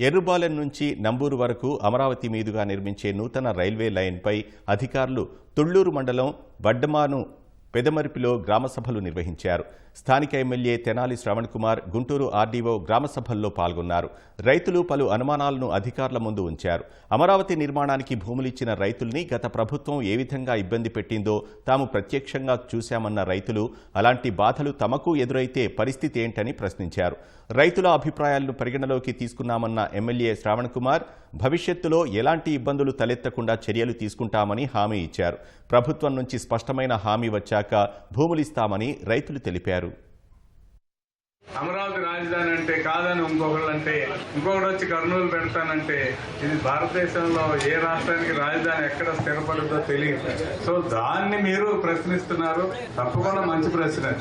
ఎర్రుబాలెం నుంచి నంబూరు వరకు అమరావతి మీదుగా నిర్మించే నూతన రైల్వే లైన్పై అధికారులు తుళ్ళూరు మండలం వడ్డమాను పెదమరిపిలో గ్రామసభలు నిర్వహించారు. స్థానిక ఎమ్మెల్యే తెనాలి శ్రవణ్ కుమార్ గుంటూరు ఆర్డీఓ గ్రామసభల్లో పాల్గొన్నారు. రైతులు పలు అనుమానాలను అధికారుల ముందు ఉంచారు. అమరావతి నిర్మాణానికి భూములిచ్చిన రైతుల్ని గత ప్రభుత్వం ఏ విధంగా ఇబ్బంది పెట్టిందో తాము ప్రత్యక్షంగా చూశామన్న రైతులు అలాంటి బాధలు తమకు ఎదురైతే పరిస్థితి ఏంటని ప్రశ్నించారు. రైతుల అభిప్రాయాలను పరిగణలోకి తీసుకున్నామన్న ఎమ్మెల్యే శ్రావణ్ కుమార్ భవిష్యత్తులో ఎలాంటి ఇబ్బందులు తలెత్తకుండా చర్యలు తీసుకుంటామని హామీ ఇచ్చారు. ప్రభుత్వం నుంచి స్పష్టమైన హామీ వచ్చాక భూములిస్తామని రైతులు తెలిపారు. అమరావతి రాజధాని అంటే కాదని ఇంకొకళ్ళు అంటే ఇంకొకటి వచ్చి కర్నూలు పెడతానంటే ఇది భారతదేశంలో ఏ రాష్ట్రానికి రాజధాని ఎక్కడ స్థిరపడుతుందో తెలియదు. సో దాన్ని మీరు ప్రశ్నిస్తున్నారు. తప్పకుండా మంచి ప్రశ్న.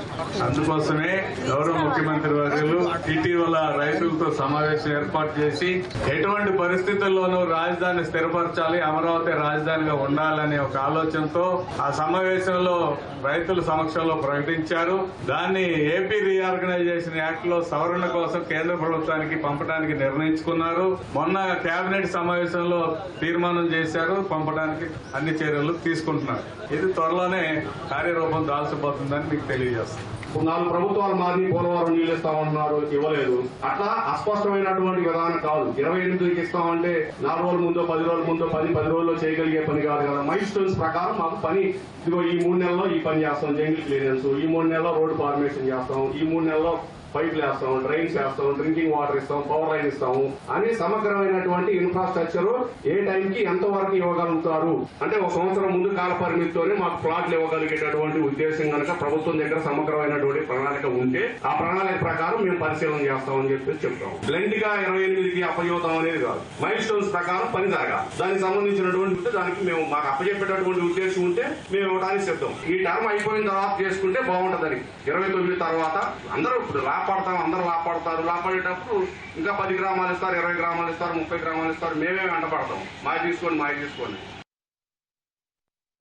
అందుకోసమే గౌరవ ముఖ్యమంత్రి వర్యులు ఇటీవల రైతులతో సమావేశం ఏర్పాటు చేసి ఎటువంటి పరిస్థితుల్లోనూ రాజధాని స్థిరపరచాలి అమరావతి రాజధానిగా ఉండాలనే ఒక ఆలోచనతో ఆ సమావేశంలో రైతుల సమక్షంలో ప్రకటించారు. దాన్ని ఏపీ రీఆర్గనైజేషన్ యాక్ట్లో సవరణ కోసం కేంద్ర ప్రభుత్వానికి పంపడానికి నిర్ణయించుకున్నారు. మొన్న కేబినెట్ సమావేశంలో తీర్మానం చేశారు. పంపడానికి అన్ని చర్యలు తీసుకుంటున్నారు. ఇది త్వరలోనే కార్యరూపం దాల్చబోతుందని మీకు తెలియజేస్తాను నాలుగు ప్రభుత్వాలు మాది పోలవరం నీళ్ళు ఇస్తామన్నారు ఇవ్వలేదు. అట్లా అస్పష్టమైనటువంటి విధానం కాదు. ఇరవై ఎనిమిదికి ఇస్తామంటే నాలుగు రోజుల ముందో పది రోజుల ముందో పది పది రోజుల్లో చేయగలిగే పని కాదు కదా. మైల్ స్టోన్స్ ప్రకారం మాకు పని. ఇదిగో ఈ మూడు నెలల్లో ఈ పని చేస్తాం. Jungle clearance. ఈ మూడు నెలల్లో రోడ్డు ఫార్మేషన్ చేస్తాం. ఈ మూడు నెలల్లో పైపులు వేస్తాం డ్రైన్స్ వేస్తాం డ్రింకింగ్ వాటర్ ఇస్తాం పవర్ లైన్ ఇస్తాము అని సమగ్రమైనటువంటి ఇన్ఫ్రాస్ట్రక్చర్ ఏ టైంకి ఎంత వరకు ఇవ్వగలుగుతారు? అంటే ఒక సంవత్సరం ముందు కాల పరిమితితోనే మాకు ప్లాట్లు ఇవ్వగలిగేటటువంటి ఉద్దేశం కనుక ప్రభుత్వం దగ్గర సమగ్రమైనటువంటి ప్రణాళిక ఉంటే ఆ ప్రణాళిక ప్రకారం మేము పరిశీలన చేస్తామని చెప్పి చెప్తాం. బ్లెండ్గా ఇరవై ఎనిమిదికి అప్పచెబుతాం అనేది కాదు. మైల్ స్టోన్స్ ప్రకారం పని జరగాలి. దానికి సంబంధించినటువంటి దానికి మేము మాకు అప్పచెప్పేటటువంటి ఉద్దేశం ఉంటే మేము ఇవ్వడానికి సిద్ధం. ఈ టర్మ్ అయిపోయిన తర్వాత చేసుకుంటే బాగుంటుందని. ఇరవై తొమ్మిది తర్వాత అందరూ ఇప్పుడు లాపడతాం అందరూ లాపడతారు లాపడేటప్పుడు ఇంకా పది గ్రామాలు ఇస్తారు ఇరవై గ్రామాలు ఇస్తారు ముప్పై గ్రామాలు ఇస్తారు. మేమే వెంటపడతాం. మాయ తీసుకోండి మాయ తీసుకోండి